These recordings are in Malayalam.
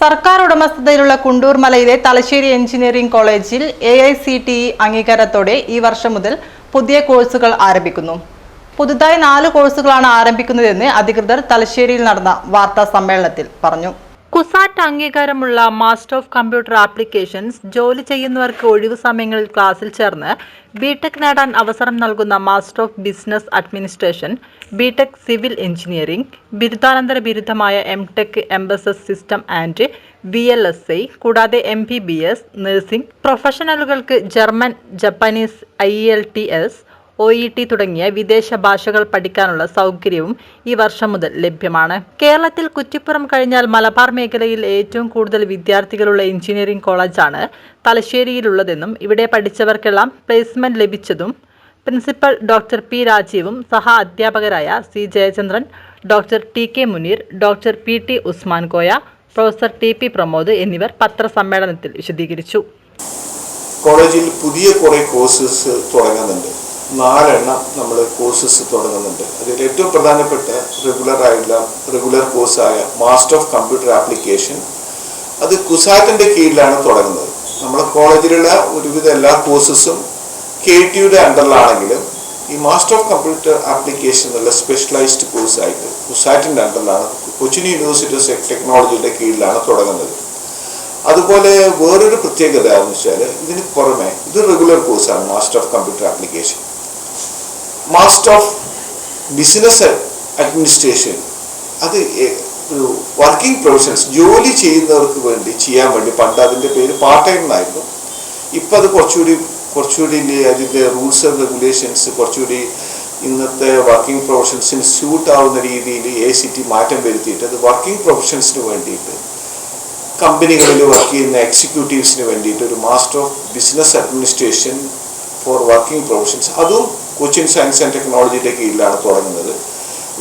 സർക്കാർ ഉടമസ്ഥതയിലുള്ള കുണ്ടൂർ മലയിലെ തലശ്ശേരി എഞ്ചിനീയറിംഗ് കോളേജിൽ A I C T E അംഗീകാരത്തോടെ ഈ വർഷം മുതൽ പുതിയ കോഴ്സുകൾ ആരംഭിക്കുന്നു. പുതുതായി നാല് കോഴ്സുകളാണ് ആരംഭിക്കുന്നതെന്ന് അധികൃതർ തലശ്ശേരിയിൽ നടന്ന വാർത്താ സമ്മേളനത്തിൽ പറഞ്ഞു. കുസാറ്റ് അംഗീകാരമുള്ള മാസ്റ്റർ ഓഫ് കമ്പ്യൂട്ടർ ആപ്ലിക്കേഷൻസ് ജോലി ചെയ്യുന്നവർക്ക് ഒഴിവു സമയങ്ങളിൽ ക്ലാസ്സിൽ ചേർന്ന് ബിടെക് നേടാൻ അവസരം നൽകുന്ന master of business administration B Tech civil engineering ബിരുദാനന്തര ബിരുദമായ M tech embedded system and V L S I കൂടാതെ M B B S nursing പ്രൊഫഷണലുകൾക്ക് German Japanese I L T S O E T തുടങ്ങിയ വിദേശ ഭാഷകൾ പഠിക്കാനുള്ള സൗകര്യവും ഈ വർഷം മുതൽ ലഭ്യമാണ്. കേരളത്തിൽ കുറ്റിപ്പുറം കഴിഞ്ഞാൽ മലബാർ മേഖലയിൽ ഏറ്റവും കൂടുതൽ വിദ്യാർത്ഥികളുള്ള എഞ്ചിനീയറിംഗ് കോളേജാണ് തലശ്ശേരിയിലുള്ളതെന്നും ഇവിടെ പഠിച്ചവർക്കെല്ലാം പ്ലേസ്മെന്റ് ലഭിച്ചതും പ്രിൻസിപ്പൽ ഡോക്ടർ പി രാജീവും സഹ അധ്യാപകരായ C Jayachandran doctor T K Muneer doctor P T Usman Koya professor T P Pramod എന്നിവർ പത്രസമ്മേളനത്തിൽ വിശദീകരിച്ചു. കോളേജിൽ പുതിയ കുറേ കോഴ്സസ് തുടങ്ങുന്നുണ്ട്. നാലെണ്ണം നമ്മൾ കോഴ്സസ് തുടങ്ങുന്നുണ്ട്. അതിൽ ഏറ്റവും പ്രധാനപ്പെട്ട റെഗുലർ ആയിട്ടുള്ള റെഗുലർ കോഴ്സായ മാസ്റ്റർ ഓഫ് കമ്പ്യൂട്ടർ ആപ്ലിക്കേഷൻ അത് കുസാറ്റിന്റെ കീഴിലാണ് തുടങ്ങുന്നത്. നമ്മുടെ കോളേജിലുള്ള ഒരുവിധ എല്ലാ കോഴ്സസും കെ ടിയുടെ അണ്ടറിലാണെങ്കിലും ഈ മാസ്റ്റർ ഓഫ് കമ്പ്യൂട്ടർ ആപ്ലിക്കേഷൻ എന്നുള്ള സ്പെഷ്യലൈസ്ഡ് കോഴ്സായിട്ട് കുസാറ്റിന്റെ അണ്ടറിലാണ് കൊച്ചിൻ യൂണിവേഴ്സിറ്റി ഓഫ് ടെക്നോളജിയുടെ കീഴിലാണ് തുടങ്ങുന്നത്. അതുപോലെ വേറൊരു പ്രത്യേകത എന്ന് വെച്ചാൽ ഇതിന് പുറമെ ഇത് റെഗുലർ കോഴ്സാണ് master of computer application master of business administration അത് ഒരു വർക്കിംഗ് പ്രൊഫഷൻസ് ജോലി ചെയ്യുന്നവർക്ക് വേണ്ടി ചെയ്യാൻ വേണ്ടി പണ്ട് അതിന്റെ പേര് പാർട്ട് ടൈം എന്നായിരുന്നു ഇപ്പം അത് കുറച്ചുകൂടി കുറച്ചുകൂടി അതിന്റെ റൂൾസ് ആൻഡ് റെഗുലേഷൻസ് കുറച്ചുകൂടി ഇന്നത്തെ വർക്കിംഗ് പ്രൊഫഷൻസിന് സ്യൂട്ട് ആവുന്ന രീതിയിൽ എ സി ടി മാറ്റം വരുത്തിയിട്ട് അത് വർക്കിംഗ് പ്രൊഫഷൻസിന് വേണ്ടിയിട്ട് കമ്പനികളിൽ വർക്ക് ചെയ്യുന്ന എക്സിക്യൂട്ടീവ്സിന് വേണ്ടിയിട്ട് ഒരു master of business administration for working professions അതും കൊച്ചിൻ സയൻസ് ആൻഡ് ടെക്നോളജിയുടെ കീഴിലാണ് തുടങ്ങുന്നത്.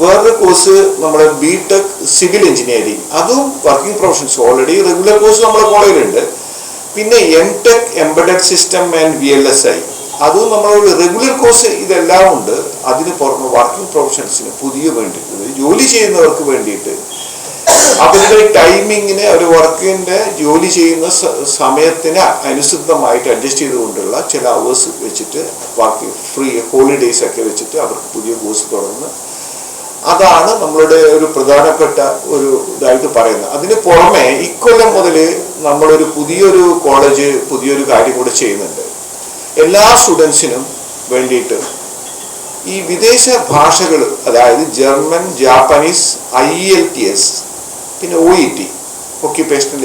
വേറൊരു കോഴ്സ് നമ്മുടെ ബി ടെക് സിവിൽ എഞ്ചിനീയറിംഗ്. അതും working professions. Already regular course നമ്മുടെ കോളേജിലുണ്ട്. പിന്നെ M tech embedded system and V L S I. അതും നമ്മളൊരു റെഗുലർ കോഴ്സ് ഇതെല്ലാം ഉണ്ട്. അതിന് പുറമെ വർക്കിംഗ് പ്രൊഫഷൻസിന് പുതിയ വേണ്ടിയിട്ട് ജോലി ചെയ്യുന്നവർക്ക് വേണ്ടിയിട്ട്. അവരുടെ ടൈമിങ്ങിന് ഒരു വർക്കിന്റെ ജോലി ചെയ്യുന്ന സമയത്തിന് അനുസൃതമായിട്ട് അഡ്ജസ്റ്റ് ചെയ്തുകൊണ്ടുള്ള ചില അവേഴ്സ് വെച്ചിട്ട് വർക്ക് ഫ്രീ ഹോളിഡേയ്സ് ഒക്കെ വെച്ചിട്ട് അവർക്ക് പുതിയ കോഴ്സ് തുടങ്ങുന്ന. അതാണ് നമ്മളുടെ ഒരു പ്രധാനപ്പെട്ട ഒരു ഇതായിട്ട് പറയുന്നത്. അതിന് പുറമെ ഇക്കൊല്ലം മുതൽ നമ്മളൊരു പുതിയൊരു കോളേജ് പുതിയൊരു കാര്യം കൂടെ ചെയ്യുന്നുണ്ട്. എല്ലാ സ്റ്റുഡൻസിനും വേണ്ടിയിട്ട് ഈ വിദേശ ഭാഷകൾ അതായത് German Japanese I L T S പിന്നെ O E T occupational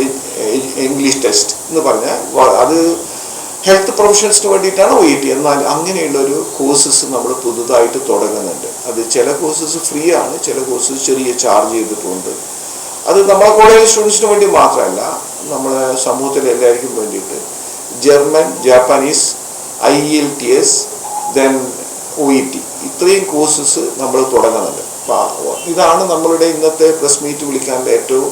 English test എന്ന് പറഞ്ഞാൽ അത് ഹെൽത്ത് പ്രൊഫഷൻസിന് വേണ്ടിയിട്ടാണ് ഒ ഇ ടി എന്നാൽ അങ്ങനെയുള്ളൊരു കോഴ്സസ് നമ്മൾ പുതുതായിട്ട് തുടങ്ങുന്നുണ്ട്. അത് ചില കോഴ്സസ് ഫ്രീ ആണ് ചില കോഴ്സസ് ചെറിയ ചാർജ് ചെയ്തിട്ടുണ്ട്. അത് നമ്മളെ കോളേജ് സ്റ്റുഡൻസിന് വേണ്ടി മാത്രമല്ല നമ്മളെ സമൂഹത്തിലെ എല്ലാവർക്കും വേണ്ടിയിട്ട് German Japanese I L T S then O E T ഇത്രയും കോഴ്സസ് നമ്മൾ തുടങ്ങുന്നുണ്ട്. ഇതാണ് നമ്മളുടെ ഇന്നത്തെ പ്രസ് മീറ്റ് വിളിക്കാനുള്ള ഏറ്റവും